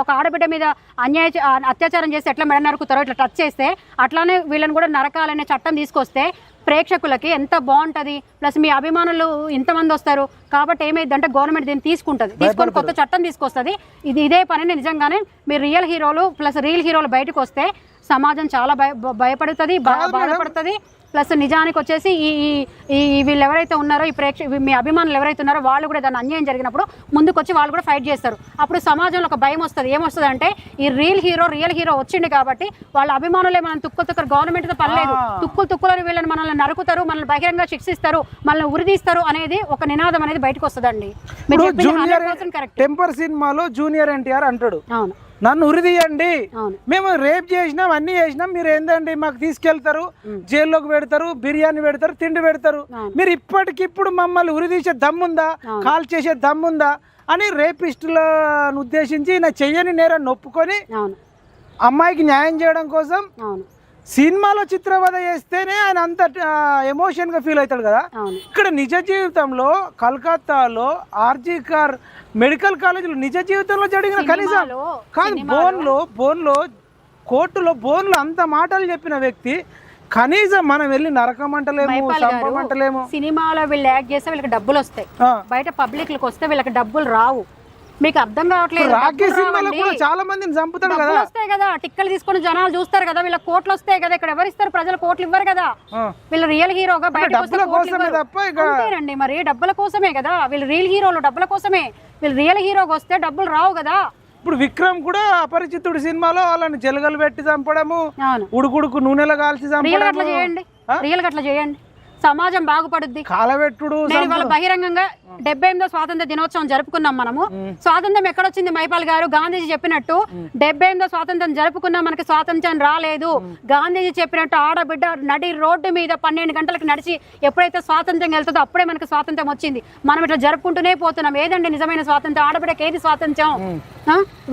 ఒక ఆడబిడ్డ మీద అన్యాయ అత్యాచారం చేస్తే ఎట్లా మెడ నరుకుతారో ఇట్లా టచ్ చేస్తే అట్లానే వీళ్ళని కూడా నరకాలనే చట్టం తీసుకొస్తే ప్రేక్షకులకి ఎంత బాగుంటది. ప్లస్ మీ అభిమానులు ఇంతమంది వస్తారు. కాబట్టి ఏమైందంటే గవర్నమెంట్ దీన్ని తీసుకుంటది. తీసుకొని కొత్త చట్టం తీసుకొస్తుంది. ఇది ఇదే పనిని నిజంగానే మీరు రియల్ హీరోలు ప్లస్ రియల్ హీరోలు బయటకు వస్తే సమాజం చాలా భయ భయపడుతుంది. బాధపడుతుంది. ప్లస్ నిజానికి వచ్చేసి ఈ ఈ- వీళ్ళు ఎవరైతే ఉన్నారో ఈ ప్రేక్ష మీ అభిమానులు ఎవరైతే ఉన్నారో వాళ్ళు కూడా దాన్ని అన్యాయం జరిగినప్పుడు ముందుకు వచ్చి వాళ్ళు కూడా ఫైట్ చేస్తారు. అప్పుడు సమాజంలో ఒక భయం వస్తుంది. ఏమొస్తుంది అంటే ఈ రియల్ హీరో రియల్ హీరో వచ్చింది కాబట్టి వాళ్ళ అభిమానులే మనం తుక్కులు తుక్కరు గవర్నమెంట్తో పర్లేదు. తుక్కులు తుక్కులని వీళ్ళని మనల్ని నరుకుతారు మనల్ని బహిరంగ శిక్షిస్తారు మనల్ని ఉరిదీస్తారు అనేది ఒక నినాదం అనేది బయటకు వస్తుందండి. మీరు ఇప్పుడు చెప్పింది జూనియర్ 100% కరెక్ట్ టెంపర్ సినిమాలో జూనియర్ ఎన్టీఆర్ అంటాడు. అవును. నన్ను ఉరిదీయండి. మేము రేప్ చేసినాం అన్ని చేసినాం. మీరు ఏందండి మాకు తీసుకెళ్తారు జైల్లోకి పెడతారు బిర్యానీ పెడతారు తిండి పెడతారు. మీరు ఇప్పటికిప్పుడు మమ్మల్ని ఉరిదీసే దమ్ముందా. కాల్ చేసే దమ్ముందా? అని రేపిస్టులను ఉద్దేశించి నా చెయ్యని నేరాన్ని ఒప్పుకొని అవును. అమ్మాయికి న్యాయం చేయడం కోసం సినిమాలో చిత్రవద చేస్తేనే ఆయన అంత ఎమోషన్గా ఫీల్ అవుతాడు కదా. ఇక్కడ నిజ జీవితంలో కలకత్తాలో ఆర్జీ కార్ మెడికల్ కాలేజీలో నిజ జీవితంలో జరిగిన కనీసం కాదు బోన్లో బోన్లో కోర్టులో బోన్లో అంత మాటలు చెప్పిన వ్యక్తి కనీసం మనం వెళ్ళి నరకమంటలేము మైపాల్ గారు చంపమంటలేము సినిమాలో వీళ్ళు యాక్ట్ చేస్తే వీళ్ళకి డబ్బులు వస్తాయి. బయట పబ్లిక్లకు వస్తే వీళ్ళకి డబ్బులు రావు. మీకు అర్థం కావట్లేదు. సినిమాలో రావండి. కూడా చాలా మందిని చంపుతాడు కదా. వస్తాయి కదా. టిక్కలు తీసుకొని జనాలు చూస్తారు కదా. వీళ్ళ కోట్లు వస్తాయి కదా. ఇక్కడ ఎవరు ఇస్తారు? ప్రజలు కోట్లు ఇవ్వరు కదా. వీళ్ళు రియల్ హీరోగా అంతేనండి మరి. డబ్బుల కోసమే కదా. వీళ్ళు రియల్ హీరోలు డబ్బుల కోసమే. వీళ్ళు రియల్ హీరోగా వస్తే డబ్బులు రావు కదా. ఇప్పుడు విక్రమ్ కూడా అపరిచితుడు సినిమాలో వాళ్ళని జలగలు పెట్టి చంపడము ఉడుకుడుకు నూనెలో కాల్చి రియల్ అట్లా చంపడము. చేయండి. రియల్ అట్లా చేయండి. సమాజం బాగుపడుద్ది. కాలబెట్టుడు నేను ఇవాళ బహిరంగంగా డెబ్బై ఎనిమిదో స్వాతంత్ర దినోత్సవం జరుపుకున్నాం మనము. స్వాతంత్రం ఎక్కడొచ్చింది? మైపాల్ గారు గాంధీజీ చెప్పినట్టు డెబ్బై ఎనిమిదో స్వాతంత్రం జరుపుకున్నా మనకి స్వాతంత్రం రాలేదు. గాంధీజీ చెప్పినట్టు ఆడబిడ్డ నడి రోడ్డు మీద పన్నెండు గంటలకు నడిచి ఎప్పుడైతే స్వాతంత్రం వెళ్తుందో అప్పుడే మనకి స్వాతంత్రం వచ్చింది. మనం ఇట్లా జరుపుకుంటూనే పోతున్నాం. ఏదండి నిజమైన స్వాతంత్రం? ఆడబిడ్డకి ఏది స్వాతంత్రం?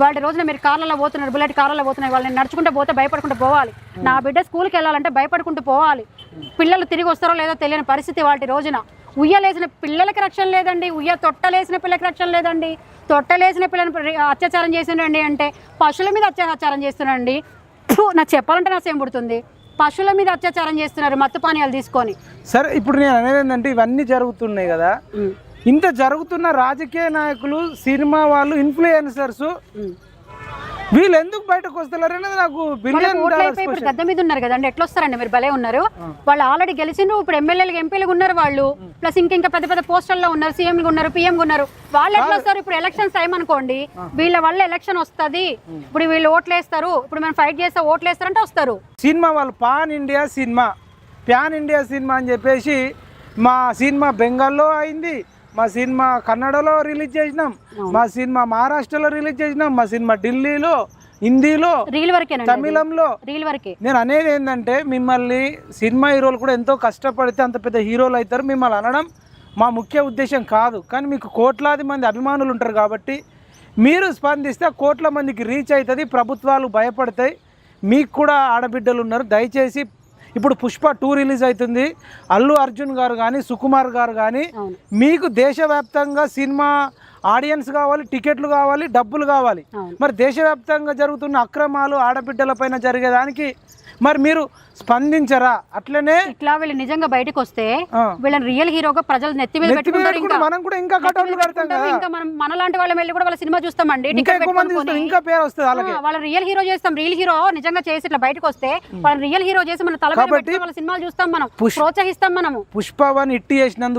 వాటి రోజున మీరు కార్లలో పోతున్నారు బుల్లెట్ కార్లలో పోతున్నారు. వాళ్ళని నడుచుకుంటూ పోతే భయపడుకుంటూ పోవాలి. నా బిడ్డ స్కూల్కి వెళ్ళాలంటే భయపడుకుంటూ పోవాలి. పిల్లలు తిరిగి వస్తారో లేదో తెలియని పరిస్థితి వాటి రోజున. ఉయ్యలేసిన పిల్లలకి రక్షణ లేదండి. ఉయ్య తొట్టలేసిన పిల్లలకి రక్షణ లేదండి. తొట్టలేసిన పిల్లని అత్యాచారం చేసిండండి అంటే పశువుల మీద అత్యాచారం చేస్తున్నాండి నాకు చెప్పాలంటే నా సేమ్ పుడుతుంది. పశువుల మీద అత్యాచారం చేస్తున్నారు మత్తు పానీయాలు తీసుకొని. సరే ఇప్పుడు నేను అనేది ఏంటంటే ఇవన్నీ జరుగుతున్నాయి కదా. ఇంత జరుగుతున్న రాజకీయ నాయకులు సినిమా వాళ్ళు ఇన్ఫ్లుయెన్సర్స్. వీళ్ళు ఎందుకు బయటకు వస్తున్నారు అనేది నాకు బిలియన్ ఇప్పుడు గద్దె మీద ఉన్నారు కదండి. ఎట్లా వస్తారండి మీరు? భలే ఉన్నారు. వాళ్ళు ఆల్రెడీ గెలిచిండ్రు. ఇప్పుడు ఎమ్మెల్యేలు ఎంపీలుగా ఉన్నారు వాళ్ళు. ప్లస్ ఇంకా ఇంకా పెద్ద పెద్ద పోస్టర్లో ఉన్నారు సీఎం ఉన్నారు పిఎం ఉన్నారు. వాళ్ళు ఎట్లా వస్తారు? ఇప్పుడు ఎలక్షన్స్ టైం అనుకోండి. వీళ్ళ వల్ల ఎలక్షన్ వస్తది. ఇప్పుడు వీళ్ళు ఓట్లు వేస్తారు. ఇప్పుడు మేము ఫైట్ చేస్తే ఓట్లు వేస్తారంటే వస్తారు. సినిమా వాళ్ళు pan India cinema. Pan India cinema అని చెప్పేసి మా సినిమా బెంగాల్లో అయింది. మా సినిమా కన్నడలో రిలీజ్ చేసినాం. మా సినిమా మహారాష్ట్రలో రిలీజ్ చేసినాం. మా సినిమా ఢిల్లీలో హిందీలో తమిళంలో. నేను అనేది ఏంటంటే మిమ్మల్ని సినిమా హీరోలు కూడా ఎంతో కష్టపడితే అంత పెద్ద హీరోలు అవుతారు మిమ్మల్ని అనడం మా ముఖ్య ఉద్దేశం కాదు. కానీ మీకు కోట్లాది మంది అభిమానులు ఉంటారు కాబట్టి మీరు స్పందిస్తే కోట్ల మందికి రీచ్ అవుతుంది ప్రభుత్వాలు భయపడతాయి. మీకు కూడా ఆడబిడ్డలు ఉన్నారు. దయచేసి ఇప్పుడు పుష్ప టూ రిలీజ్ అవుతుంది. అల్లు అర్జున్ గారు కానీ సుకుమార్ గారు కానీ మీకు దేశవ్యాప్తంగా సినిమా ఆడియన్స్ కావాలి టికెట్లు కావాలి డబ్బులు కావాలి. మరి దేశవ్యాప్తంగా జరుగుతున్న అక్రమాలు ఆడబిడ్డల పైన జరిగేదానికి మరి మీరు స్పందించరా? అట్లనే ఇట్లా వీళ్ళు నిజంగా బయటకు వస్తే వీళ్ళని రియల్ హీరోగా ప్రజలు నెత్తి మీద పెట్టుకుంటారు పెట్టుకుంటే ఇంకా. మనం కూడా ఇంకా ఇంకా మనం మనలాంటి వాళ్ళం వెళ్ళి కూడా వాళ్ళ సినిమా చూస్తామండి ఇంకా పేరు వస్తుంది అలాగే వాళ్ళ రియల్ హీరో చేస్తాం రియల్ హీరో నిజంగా చేసి ఇట్లా బయటకు వస్తే వాళ్ళ రియల్ హీరో చేసి మన తల వాళ్ళ సినిమాలు చూస్తాం మనం ప్రోత్సహిస్తాం మనము. పుష్ప వన్ ఇట్టి చేసినందుకు